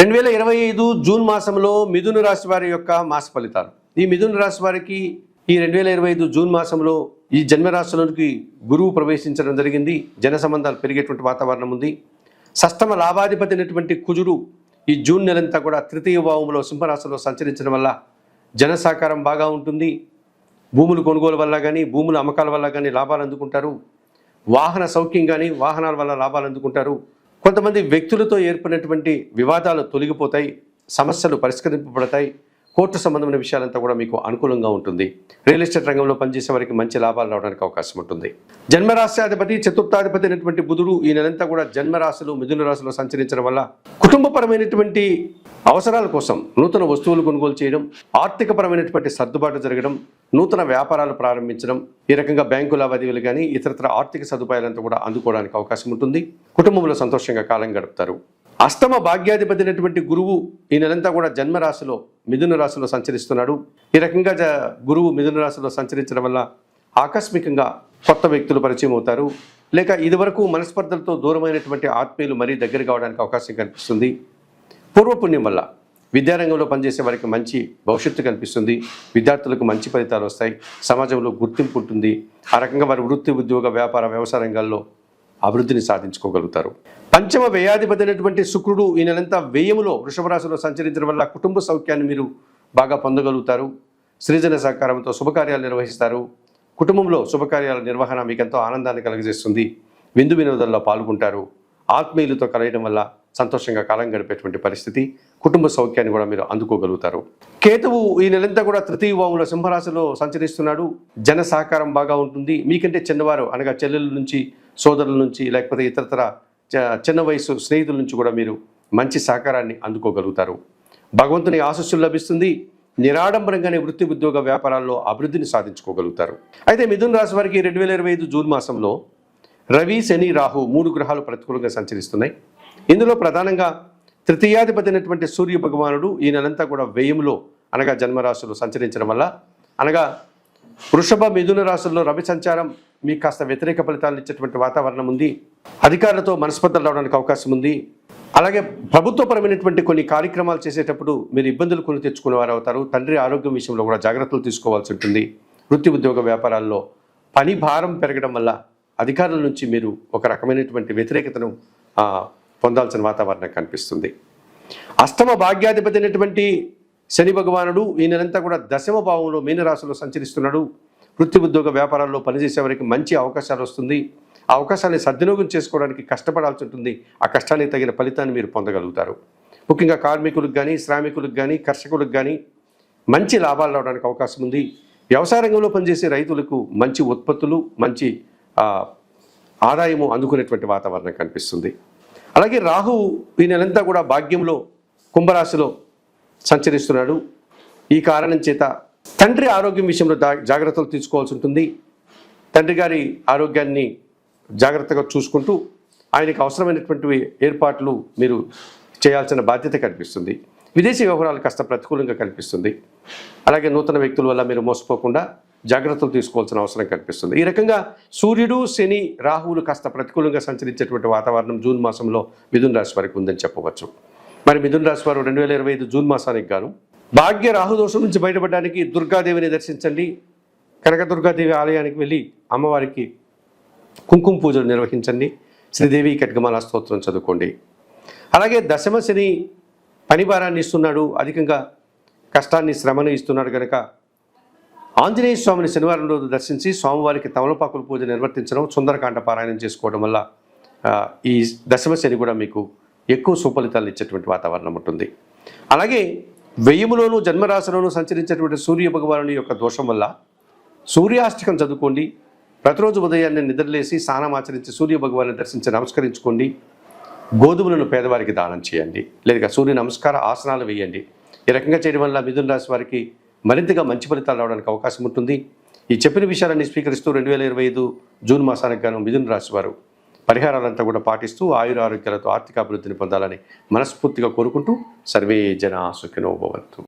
రెండు వేల ఇరవై ఐదు జూన్ మాసంలో మిథున రాశి వారి యొక్క మాస ఫలితాలు. ఈ మిథున రాశి వారికి ఈ రెండు వేల ఇరవై ఐదు జూన్ మాసంలో ఈ జన్మరాశిలోనికి గురువు ప్రవేశించడం జరిగింది. జన సంబంధాలు పెరిగేటువంటి వాతావరణం ఉంది. సష్టమ లాభాధిపతి అయినటువంటి కుజుడు ఈ జూన్ నెలంతా కూడా తృతీయ భావంలో సింహరాశిలో సంచరించడం వల్ల జన సహకారం బాగా ఉంటుంది. భూములు కొనుగోలు వల్ల కానీ భూముల అమ్మకాల వల్ల కానీ లాభాలు అందుకుంటారు. వాహన సౌఖ్యం కానీ వాహనాల వల్ల లాభాలు అందుకుంటారు. కొంతమంది వ్యక్తులతో ఏర్పడినటువంటి వివాదాలు తొలగిపోతాయి సమస్యలు పరిష్కరింపబడతాయి. కోర్టు సంబంధమైన విషయాలంతా కూడా మీకు అనుకూలంగా ఉంటుంది. రియల్ ఎస్టేట్ రంగంలో పనిచేసే వారికి మంచి లాభాలు రావడానికి అవకాశం ఉంటుంది. జన్మరాశ్యాధిపతి చతుర్థాధిపతి అయినటువంటి బుధుడు ఈ నెలంతా కూడా జన్మరాశులు మిథున రాశులు సంచరించడం వల్ల కుటుంబపరమైనటువంటి అవసరాల కోసం నూతన వస్తువులు కొనుగోలు చేయడం ఆర్థికపరమైనటువంటి సర్దుబాటు జరగడం నూతన వ్యాపారాలు ప్రారంభించడం ఈ రకంగా బ్యాంకు లావాదేవీలు కానీ ఇతరత్ర ఆర్థిక సదుపాయాలంతా కూడా అందుకోవడానికి అవకాశం ఉంటుంది. కుటుంబంలో సంతోషంగా కాలం గడుపుతారు. అష్టమ భాగ్యాధిపతి అయినటువంటి గురువు ఈ నెలంతా కూడా జన్మరాశిలో మిథున రాశిలో సంచరిస్తున్నాడు. ఈ రకంగా జ గురువు మిథున రాశిలో సంచరించడం వల్ల ఆకస్మికంగా కొత్త వ్యక్తులు పరిచయం అవుతారు. లేక ఇదివరకు మనస్పర్ధలతో దూరమైనటువంటి ఆత్మీయులు మరీ దగ్గర కావడానికి అవకాశం కనిపిస్తుంది పూర్వపుణ్యం వల్ల విద్యారంగంలో పనిచేసే వారికి మంచి భవిష్యత్తు కనిపిస్తుంది విద్యార్థులకు మంచి ఫలితాలు వస్తాయి. సమాజంలో గుర్తింపు ఉంటుంది. ఆ రకంగా వారి వృత్తి ఉద్యోగ వ్యాపార వ్యవసాయ రంగాల్లో అభివృద్ధిని సాధించుకోగలుగుతారు. పంచమ వ్యయాధిపతి అయినటువంటి శుక్రుడు ఈ నెలంతా వ్యయములో వృషభరాశిలో సంచరించడం వల్ల కుటుంబ సౌఖ్యాన్ని మీరు బాగా పొందగలుగుతారు. సృజన సహకారంతో శుభకార్యాలు నిర్వహిస్తారు. కుటుంబంలో శుభకార్యాల నిర్వహణ మీకు ఎంతో ఆనందాన్ని కలుగజేస్తుంది. విందు వినోదాల్లో పాల్గొంటారు. ఆత్మీయులతో కలయడం వల్ల సంతోషంగా కాలం గడిపేటువంటి పరిస్థితి కుటుంబ సౌఖ్యాన్ని కూడా మీరు అందుకోగలుగుతారు. కేతువు ఈ నెలంతా కూడా తృతీయ భావంలో సింహరాశిలో సంచరిస్తున్నాడు. జన సహకారం బాగా ఉంటుంది. మీకంటే చిన్నవారు అనగా చెల్లెల నుంచి సోదరుల నుంచి లేకపోతే ఇతరతర చ- చిన్న వయసు స్నేహితుల నుంచి కూడా మీరు మంచి సహకారాన్ని అందుకోగలుగుతారు. భగవంతుని ఆశస్సులు లభిస్తుంది. నిరాడంబరంగానే వృత్తి ఉద్యోగ వ్యాపారాల్లో అభివృద్ధిని సాధించుకోగలుగుతారు. అయితే మిథున్ రాశి వారికి రెండు వేల ఇరవై ఐదు జూన్ మాసంలో రవి శని రాహు మూడు గ్రహాలు ప్రతికూలంగా సంచరిస్తున్నాయి. ఇందులో ప్రధానంగా తృతీయాధిపతి అయినటువంటి సూర్య భగవానుడు ఈ నెలంతా కూడా వ్యయంలో అనగా జన్మరాశులు సంచరించడం వల్ల అనగా వృషభ మిథున రాశుల్లో రవి సంచారం మీకు కాస్త వ్యతిరేక ఫలితాలు ఇచ్చేటువంటి వాతావరణం ఉంది. అధికారులతో మనస్పర్ధలు రావడానికి అవకాశం ఉంది. అలాగే ప్రభుత్వపరమైనటువంటి కొన్ని కార్యక్రమాలు చేసేటప్పుడు మీరు ఇబ్బందులు కొని తెచ్చుకునే వారు అవుతారు. తండ్రి ఆరోగ్యం విషయంలో కూడా జాగ్రత్తలు తీసుకోవాల్సి ఉంటుంది. వృత్తి ఉద్యోగ వ్యాపారాల్లో పని భారం పెరగడం వల్ల అధికారుల నుంచి మీరు ఒక రకమైనటువంటి వ్యతిరేకతను పొందాల్సిన వాతావరణం కనిపిస్తుంది. అష్టమ భాగ్యాధిపతి అయినటువంటి శని భగవానుడు ఈ నెలంతా కూడా దశమ భావంలో మీనరాశిలో సంచరిస్తున్నాడు. వృత్తి ఉద్యోగ వ్యాపారాల్లో పనిచేసే వారికి మంచి అవకాశాలు వస్తుంది. ఆ అవకాశాన్ని సద్వినియోగం చేసుకోవడానికి కష్టపడాల్సి ఉంటుంది. ఆ కష్టానికి తగిన ఫలితాన్ని మీరు పొందగలుగుతారు. ముఖ్యంగా కార్మికులకు కానీ శ్రామికులకు కానీ కర్షకులకు కానీ మంచి లాభాలు రావడానికి అవకాశం ఉంది. వ్యవసాయ రంగంలో పనిచేసే రైతులకు మంచి ఉత్పత్తులు మంచి ఆదాయము అందుకునేటువంటి వాతావరణం కనిపిస్తుంది. అలాగే రాహు ఈ నెలంతా కూడా భాగ్యంలో కుంభరాశిలో సంచరిస్తున్నాడు. ఈ కారణం చేత తండ్రి ఆరోగ్యం విషయంలో జా- జాగ్రత్తలు తీసుకోవాల్సి ఉంటుంది. తండ్రి గారి ఆరోగ్యాన్ని జాగ్రత్తగా చూసుకుంటూ ఆయనకు అవసరమైనటువంటి ఏర్పాట్లు మీరు చేయాల్సిన బాధ్యత కనిపిస్తుంది. విదేశీ వ్యవహారాలు కాస్త ప్రతికూలంగా కనిపిస్తుంది. అలాగే నూతన వ్యక్తుల వల్ల మీరు మోసపోకుండా జాగ్రత్తలు తీసుకోవాల్సిన అవసరం కనిపిస్తుంది. ఈ రకంగా సూర్యుడు శని రాహువులు కాస్త ప్రతికూలంగా సంచరించేటువంటి వాతావరణం జూన్ మాసంలో మిథున్ రాశి వారికి ఉందని చెప్పవచ్చు. మరి మిథున్ రాశి వారు రెండు వేల ఇరవై ఐదు జూన్ మాసానికి గాను భాగ్య రాహుదోషం నుంచి బయటపడడానికి దుర్గాదేవిని దర్శించండి. కనకదుర్గాదేవి ఆలయానికి వెళ్ళి అమ్మవారికి కుంకుమ పూజలు నిర్వహించండి. శ్రీదేవి కట్గమాల స్తోత్రం చదువుకోండి. అలాగే దశమ శని పని భారాన్ని ఇస్తున్నాడు. అధికంగా కష్టాన్ని శ్రమను ఇస్తున్నాడు కనుక ఆంజనేయ స్వామిని శనివారం రోజు దర్శించి స్వామివారికి తమలపాకుల పూజ నిర్వర్తించడం సుందరకాండ పారాయణం చేసుకోవడం వల్ల ఈ దశమ శని కూడా మీకు ఎక్కువ సుఫలితాలు ఇచ్చేటువంటి వాతావరణం ఉంటుంది. అలాగే వెయ్యములోను జన్మరాశిలోనూ సంచరించేటువంటి సూర్య భగవానుని యొక్క దోషం వల్ల సూర్యాష్టకం చదువుకోండి. ప్రతిరోజు ఉదయాన్నే నిద్రలేసి స్నానం ఆచరించి సూర్య భగవాన్ని దర్శించి నమస్కరించుకోండి. గోధుమలను పేదవారికి దానం చేయండి. లేదా సూర్య నమస్కార ఆసనాలు వేయండి. ఈ రకంగా చేయడం వల్ల మిథున రాశి వారికి మరింతగా మంచి ఫలితాలు రావడానికి అవకాశం ఉంటుంది. ఈ చెప్పిన విషయాలన్నీ స్వీకరిస్తూ రెండు వేల ఇరవై ఐదు జూన్ మాసానికి గాను మిథున రాశి వారు పరిహారాలంతా కూడా పాటిస్తూ ఆయుర ఆరోగ్యాలతో ఆర్థిక అభివృద్ధిని పొందాలని మనస్ఫూర్తిగా కోరుకుంటూ సర్వే జన సుఖినోభవంతు